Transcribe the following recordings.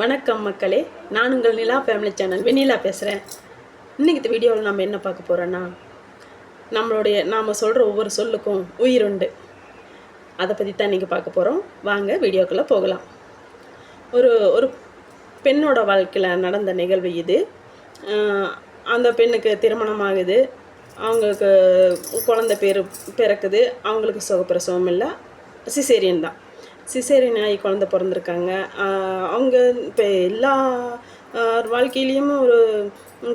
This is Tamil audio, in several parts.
வணக்கம் மக்களே. நான் உங்கள் நிலா ஃபேமிலி சேனல் வெண்ணிலா பேசுகிறேன் இன்றைக்கி இந்த வீடியோவில் நம்ம என்ன பார்க்க போகிறோன்னா நம்மளுடைய நாம் சொல்கிற ஒவ்வொரு சொல்லுக்கும் உயிருண்டு அதை பற்றி தான் இன்றைக்கி பார்க்க போகிறோம் வாங்க வீடியோக்குள்ளே போகலாம். ஒரு ஒரு பெண்ணோட வாழ்க்கையில் நடந்த நிகழ்வு இது. அந்த பெண்ணுக்கு திருமணம் ஆகுது. அவங்களுக்கு குழந்தை பேர் பிறக்குது. அவங்களுக்கு சுகப்பிரசவம் இல்லை. சிசேரியன் தான். சிசேரியன் ஆகி குழந்தை பிறந்திருக்காங்க. அவங்க இப்போ எல்லா வாழ்க்கையிலையும் ஒரு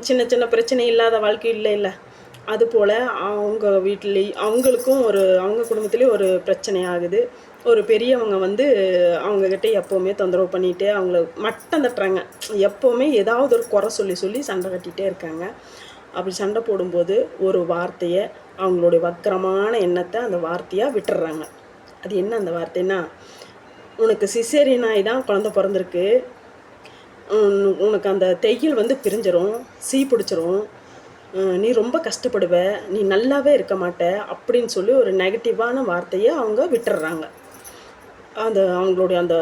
சின்ன சின்ன பிரச்சனை இல்லாத வாழ்க்கை இல்லை இல்லை. அதுபோல் அவங்க வீட்லேயும் அவங்களுக்கும் ஒரு அவங்க குடும்பத்துலேயும் ஒரு பிரச்சனை ஆகுது. ஒரு பெரியவங்க வந்து அவங்கக்கிட்ட எப்போவுமே தொந்தரவு பண்ணிகிட்டே அவங்கள மட்டம் தட்டுறாங்க எப்போவுமே ஏதாவது ஒரு குறை சொல்லி சொல்லி சண்டை கட்டிகிட்டே இருக்காங்க. அப்படி சண்டை போடும்போது ஒரு வார்த்தையை அவங்களுடைய வக்கரமான எண்ணத்தை அந்த வார்த்தையாக விட்டுடுறாங்க அது என்ன அந்த வார்த்தைன்னா உனக்கு சிசேரி நாய் தான் குழந்த பிறந்திருக்கு. உனக்கு அந்த தையல் வந்து பிரிஞ்சிரும் சீ பிடிச்சிரும். நீ ரொம்ப கஷ்டப்படுவ நீ நல்லாவே இருக்க மாட்ட அப்படின்னு சொல்லி ஒரு நெகட்டிவான வார்த்தையை அவங்க விட்டுடுறாங்க அந்த அவங்களுடைய அந்த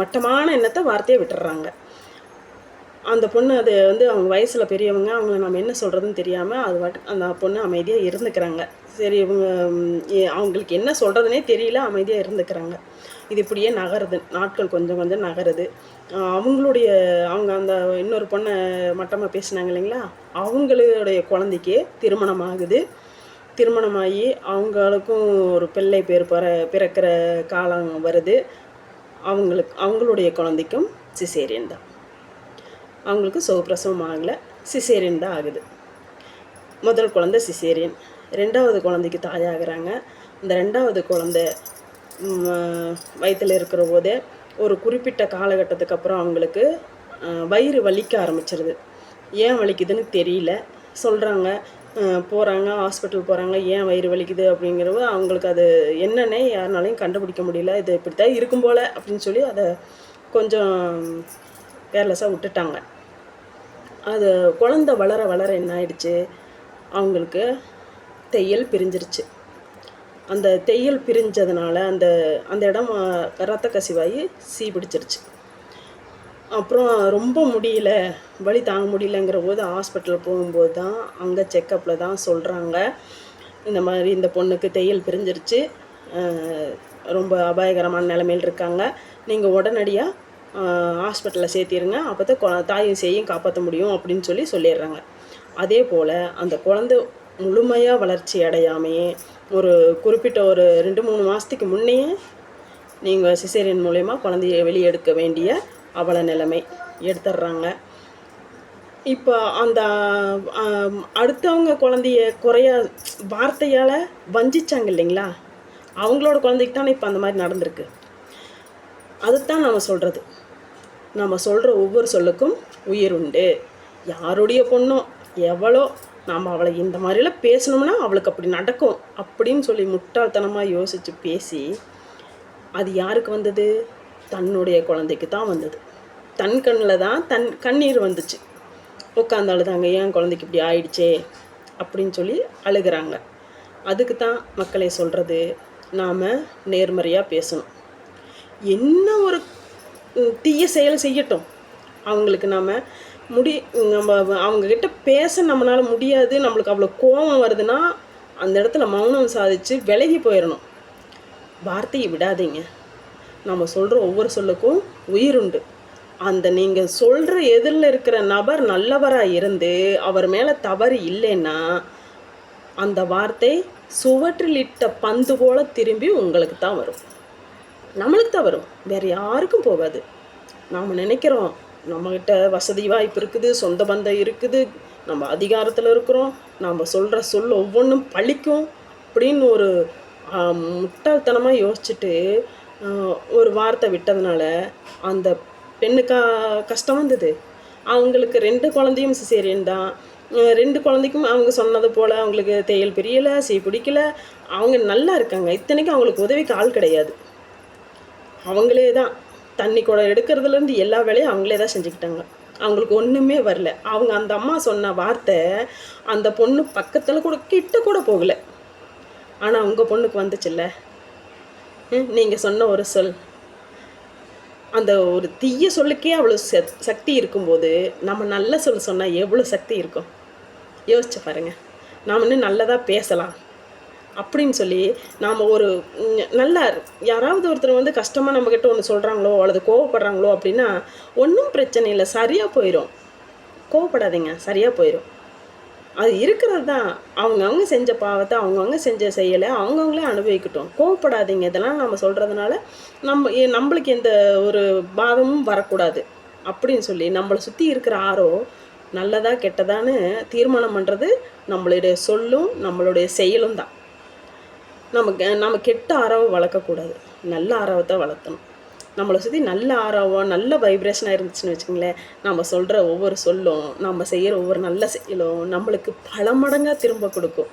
மட்டமான எண்ணத்தை வார்த்தையை விட்டுடுறாங்க அந்த பொண்ணு அது வந்து அவங்க வயசில் பெரியவங்க அவங்கள நம்ம என்ன சொல்கிறதுன்னு தெரியாமல் அது வாட்டு அந்த பொண்ணு அமைதியாக இருந்துக்கிறாங்க. சரி இவங்க அவங்களுக்கு என்ன சொல்கிறதுனே தெரியல அமைதியாக இருந்துக்கிறாங்க. இது இப்படியே நகருது. நாட்கள் கொஞ்சம் கொஞ்சம் நகருது. அவங்களுடைய அவங்க அந்த இன்னொரு பொண்ணை மட்டமாக பேசினாங்க இல்லைங்களா? அவங்களுடைய குழந்தைக்கு திருமணம் ஆகுது திருமணமாகி அவங்களுக்கும் ஒரு பிள்ளை பேர் பிற பிறக்கிற காலம் வருது. அவங்களுக்கு அவங்களுடைய குழந்தைக்கும் சிசேரியன் தான். அவங்களுக்கு சுகப்பிரசவம் ஆகலை சிசேரியன் தான் ஆகுது. முதல் குழந்தை சிசேரியன் ரெண்டாவது குழந்தைக்கு தாயாகிறாங்க. இந்த ரெண்டாவது குழந்தை வயிற்றில் இருக்கிற போதே ஒரு குறிப்பிட்ட காலகட்டத்துக்கு அப்புறம் அவங்களுக்கு வயிறு வலிக்க ஆரம்பிச்சிருது. ஏன் வலிக்குதுன்னு தெரியல. சொல்கிறாங்க போகிறாங்க ஹாஸ்பிட்டல் போகிறாங்க ஏன் வயிறு வலிக்குது அப்படிங்கிறது அவங்களுக்கு அது என்னன்னே யாருனாலையும் கண்டுபிடிக்க முடியல. இது இப்படி தான் இருக்கும் போல் அப்படின்னு சொல்லி அதை கொஞ்சம் கேர்லெஸ்ஸாக விட்டுட்டாங்க. அது குழந்த வளர வளர என்ன ஆயிடுச்சு? அவங்களுக்கு தையல் பிரிஞ்சிருச்சு. அந்த தையல் பிரிஞ்சதுனால அந்த அந்த இடம் ரத்த கசிவாகி சீ பிடிச்சிருச்சு. அப்புறம் ரொம்ப முடியல. வலி தாங்க முடியலங்கிற போது ஹாஸ்பிட்டல் போகும்போது தான் அங்கே செக்கப்பில் தான் சொல்கிறாங்க இந்த மாதிரி இந்த பொண்ணுக்கு தையல் பிரிஞ்சிருச்சு. ரொம்ப அபாயகரமான நிலைமையில் இருக்காங்க. நீங்கள் உடனடியாக ஹாஸ்பிட்டலில் சேர்த்திருங்க. அப்போ தான் கொ- தாயும் சேயும் காப்பாற்ற முடியும் அப்படின்னு சொல்லி சொல்லிடுறாங்க. அதே போல் அந்த குழந்தை முழுமையாக வளர்ச்சி அடையாமையே ஒரு குறிப்பிட்ட ஒரு ரெண்டு மூணு மாதத்துக்கு முன்னையே நீங்கள் சிசேரியன் மூலயமா குழந்தைய வெளியே எடுக்க வேண்டிய அவல நிலைமை எடுத்துடுறாங்க. இப்போ அந்த அடுத்தவங்க குழந்தைய குறைய வார்த்தையால் வஞ்சிச்சாங்க இல்லைங்களா? அவங்களோட குழந்தைக்கு தானே இப்போ அந்த மாதிரி நடந்திருக்கு. அதுதான் நம்ம சொல்கிறது நம்ம சொல்கிற ஒவ்வொரு சொல்லுக்கும் உயிர் உண்டு. யாருடைய பொண்ணோ எவ்வளோ நாம் அவளை இந்த மாதிரிலாம் பேசணும்னா அவளுக்கு அப்படி நடக்கும் அப்படின்னு சொல்லி முட்டாள்தனமாக யோசித்து பேசி அது யாருக்கு வந்தது? தன்னுடைய குழந்தைக்கு தான் வந்தது. தன் கண்ணில் தான் தன் கண்ணீர் வந்துச்சு. உட்காந்தாலும் தாங்க ஏன் குழந்தைக்கு இப்படி ஆயிடுச்சே? அப்படின்னு சொல்லி அழுகிறாங்க. அதுக்கு தான் மக்களை சொல்கிறது நாம் நேர்மறையாக பேசணும். என்ன ஒரு தீய செயல் செய்யட்டும். அவங்களுக்கு நாம் முடி நம்ம அவங்கக்கிட்ட பேச நம்மளால் முடியாது நம்மளுக்கு அவ்வளோ கோபம் வருதுன்னா அந்த இடத்துல மௌனம் சாதிச்சு விலகி போயிடணும் வார்த்தையை விடாதீங்க. நம்ம சொல்கிற ஒவ்வொரு சொல்லுக்கும் உயிருண்டு அந்த நீங்கள் சொல்கிற எதிரில் இருக்கிற நபர் நல்லவராக இருந்து அவர் மேலே தவறு இல்லைன்னா அந்த வார்த்தை சுவற்றில் இட்ட பந்து போல திரும்பி உங்களுக்கு தான் வரும். நம்மளுக்கு தான் வரும். வேறு யாருக்கும் போகாது. நாம் நினைக்கிறோம் நம்மக்கிட்ட வசதி வாய்ப்பு இருக்குது சொந்த பந்தம் இருக்குது நம்ம அதிகாரத்தில் இருக்கிறோம் நம்ம சொல்கிற சொல் ஒவ்வொன்றும் பழிக்கும் அப்படின்னு ஒரு முட்டாள்தனமாக யோசிச்சுட்டு ஒரு வார்த்தை விட்டதுனால அந்த பெண்ணுக்கா கஷ்டம் வந்தது. அவங்களுக்கு ரெண்டு குழந்தையும் சிசேரியன் தான். ரெண்டு குழந்தைக்கும் அவங்க சொன்னது போல் அவங்களுக்கு தையல் பிரியலை சீ பிடிக்கல அவங்க நல்லா இருக்காங்க. இத்தனைக்கும் அவங்களுக்கு உதவிக்கு ஆள் கிடையாது. அவங்களே தான். தண்ணி குடம் எடுக்கிறதுலேருந்து எல்லா வேலையும் அவங்களே தான் செஞ்சுக்கிட்டாங்க. அவங்களுக்கு ஒன்றுமே வரல. அவங்க அந்த அம்மா சொன்ன வார்த்தை அந்த பொண்ணு பக்கத்தில் கூட கிட்ட கூட போகலை. ஆனால் உங்கள் பொண்ணுக்கு வந்துச்சுல்ல? நீங்கள் சொன்ன ஒரு சொல். அந்த ஒரு தீய சொல்லுக்கே அவ்வளோ சக்தி இருக்கும்போது நம்ம நல்ல சொல் சொன்னால் எவ்வளோ சக்தி இருக்கும்? யோசிச்சு பாருங்க. நாம் இன்னும் நல்லதாக பேசலாம். அப்படின்னு சொல்லி நாம் ஒரு நல்லா நல்ல யாராவது ஒருத்தர் வந்து கஷ்டமாக நம்மக்கிட்ட ஒன்று சொல்கிறாங்களோ அல்லது கோவப்படுறாங்களோ அப்படின்னா ஒன்றும் பிரச்சனை இல்லை. சரியாக போயிடும் கோவப்படாதீங்க. சரியாக போயிடும் அது இருக்கிறது தான். அவங்கவுங்க செஞ்ச பாவத்தை அவங்கவுங்க செஞ்ச செயலை அவங்கவுங்களே அனுபவிக்கட்டும். கோவப்படாதீங்க. இதெல்லாம் நம்ம சொல்கிறதுனால நம்ம நம்மளுக்கு எந்த ஒரு பாதமும் வரக்கூடாது. அப்படின்னு சொல்லி நம்மளை சுற்றி இருக்கிற ஆரோ நல்லதா கெட்டதான்னு தீர்மானம் பண்ணுறது நம்மளுடைய சொல்லும் நம்மளுடைய செயலும் தான். நமக்கு நம்ம கெட்ட ஆரவம் வளர்க்கக்கூடாது. நல்ல ஆரவத்தை வளர்த்தணும் நம்மளை சுற்றி நல்ல ஆரவம் நல்ல வைப்ரேஷனாக இருந்துச்சுன்னு வச்சுங்களேன் நம்ம சொல்கிற ஒவ்வொரு சொல்லும் நம்ம செய்கிற ஒவ்வொரு நல்ல செயலும் நம்மளுக்கு பல மடங்காக திரும்ப கொடுக்கும்.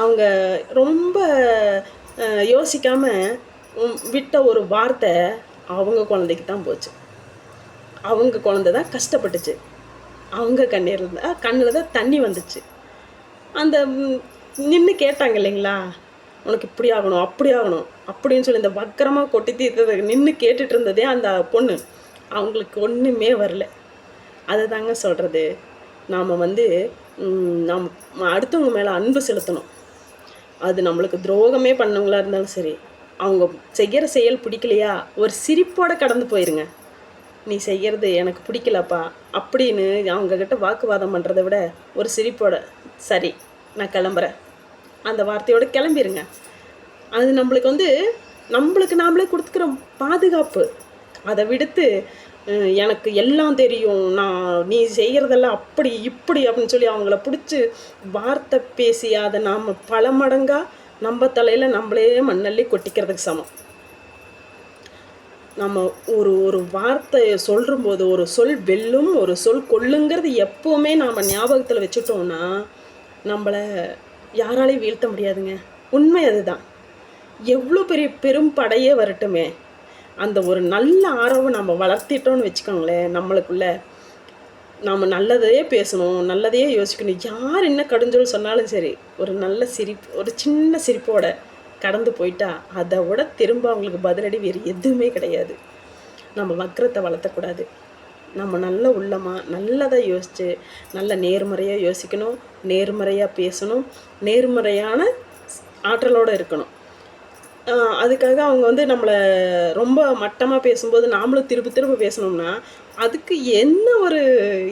அவங்க ரொம்ப யோசிக்காமல் விட்ட ஒரு வார்த்தை அவங்க குழந்தைக்கு தான் போச்சு. அவங்க குழந்த தான் கஷ்டப்பட்டுச்சு. அவங்க கண்ணீர் இருந்தால் கண்ணில் தான் தண்ணி வந்துச்சு. அந்த நின்று கேட்டாங்க இல்லைங்களா? உனக்கு இப்படி ஆகணும் அப்படி ஆகணும் அப்படின்னு சொல்லி இந்த வக்கரமாக கொட்டி தீர்த்ததை நின்று கேட்டுட்டு இருந்ததே அந்த பொண்ணு. அவங்களுக்கு ஒன்றுமே வரல. அதை தாங்க சொல்கிறது நாம் வந்து நம் நாம் அடுத்தவங்க மேலே அன்பு செலுத்தணும். அது நம்மளுக்கு துரோகமே பண்ணவங்களா இருந்தாலும் சரி அவங்க செய்கிற செயல் பிடிக்கலையா? ஒரு சிரிப்போட கடந்து போயிருங்க. நீ செய்கிறது எனக்கு பிடிக்கலப்பா அப்படின்னு அவங்கக்கிட்ட வாக்குவாதம் பண்ணுறத விட ஒரு சிரிப்போட சரி நான் கிளம்புறேன். அந்த வார்த்தையோட கிளம்பிடுங்க அது நம்மளுக்கு வந்து நம்மளுக்கு நாமளே கொடுத்துக்கிற பாதுகாப்பு. அதை விடுத்து எனக்கு எல்லாம் தெரியும். நான் நீ செய்கிறதெல்லாம் அப்படி இப்படி அப்படின்னு சொல்லி அவங்கள பிடிச்சி வார்த்தை பேசி அதை நாம் பல மடங்காக நம்ம தலையில் நம்மளே மண்ணள்ளி கொட்டிக்கிறதுக்கு சமம். நம்ம ஒரு ஒரு வார்த்தையை சொல்லும்போது ஒரு சொல் வெல்லும் ஒரு சொல் கொல்லுங்கிறது எப்போவுமே நாம் ஞாபகத்தில் வச்சுட்டோம்னா நம்மளை யாராலையும் வீழ்த்த முடியாதுங்க. உண்மை அதுதான். எவ்வளோ பெரிய பெரும் படையே வரட்டுமே. அந்த ஒரு நல்ல ஆர்வம் நம்ம வளர்த்திட்டோம்னு வச்சுக்கோங்களேன் நம்மளுக்குள்ள. நாம் நல்லதையே பேசணும் நல்லதையே யோசிக்கணும். யார் என்ன கடுஞ்சொல் சொன்னாலும் சரி ஒரு நல்ல சிரிப்பு ஒரு சின்ன சிரிப்போட கடந்து போயிட்டா அதை விட திரும்ப அவங்களுக்கு பதிலடி வேறு எதுவுமே கிடையாது. நம்ம வக்கரத்தை வளர்த்தக்கூடாது. நம்ம நல்ல உள்ளமாக நல்லதாக யோசித்து நல்ல நேர்மறையாக யோசிக்கணும் நேர்மறையாக பேசணும் நேர்மறையான ஆற்றலோடு இருக்கணும். அதுக்காக அவங்க வந்து நம்மளை ரொம்ப மட்டமாக பேசும்போது நாமளும் திரும்ப திரும்ப பேசணும்னா அதுக்கு என்ன ஒரு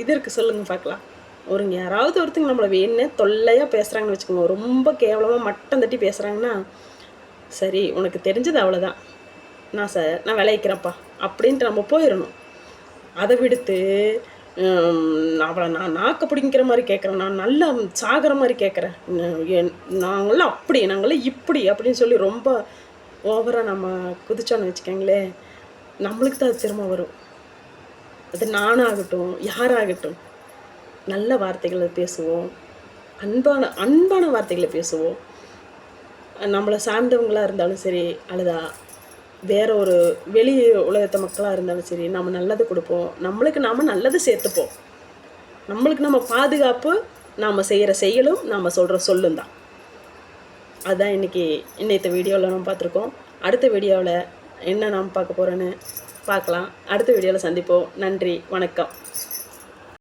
இது இருக்குது சொல்லுங்கள் பார்க்கலாம். ஒரு யாராவது ஒருத்தங்க நம்மளை வேணுன்னே தொல்லையாக பேசுகிறாங்கன்னு வச்சுக்கோங்க. ரொம்ப கேவலமாக மட்டம் தட்டி பேசுகிறாங்கன்னா சரி உனக்கு தெரிஞ்சது அவ்வளோதான் நான் ச நான் விளைவிக்கிறேன்ப்பா அப்படின்ட்டு நம்ம போயிடணும். அதை விடுத்து அவளை நான் நாக்க பிடிங்கிற மாதிரி கேட்குறேன் நான் நல்லா சாகிற மாதிரி கேட்குறேன் நாங்களாம் அப்படி நாங்களாம் இப்படி அப்படின்னு சொல்லி ரொம்ப ஓவராக நம்ம குதிச்சோன்னு வச்சுக்கோங்களேன். நம்மளுக்கு தான் அது சிரமம் வரும். அது நானாகட்டும் யாராகட்டும் நல்ல வார்த்தைகளை பேசுவோம். அன்பான அன்பான வார்த்தைகளை பேசுவோம். நம்மளை சார்ந்தவங்களாக இருந்தாலும் சரி அல்லது வேற ஒரு வெளி உலகத்த மக்களாக இருந்தாலும் சரி நம்ம நல்லது கொடுப்போம். நம்மளுக்கு நாம் நல்லது சேர்த்துப்போம். நம்மளுக்கு நம்ம பாதுகாப்பு நாம் செய்கிற செயலும் நாம் சொல்கிற சொல்லும் தான். அதுதான் இன்றைக்கி இன்னைத்த வீடியோவில் நம்ம பார்த்துருக்கோம். அடுத்த வீடியோவில் என்ன நாம் பார்க்க போகிறோன்னு பார்க்கலாம். அடுத்த வீடியோவில் சந்திப்போம். நன்றி வணக்கம்.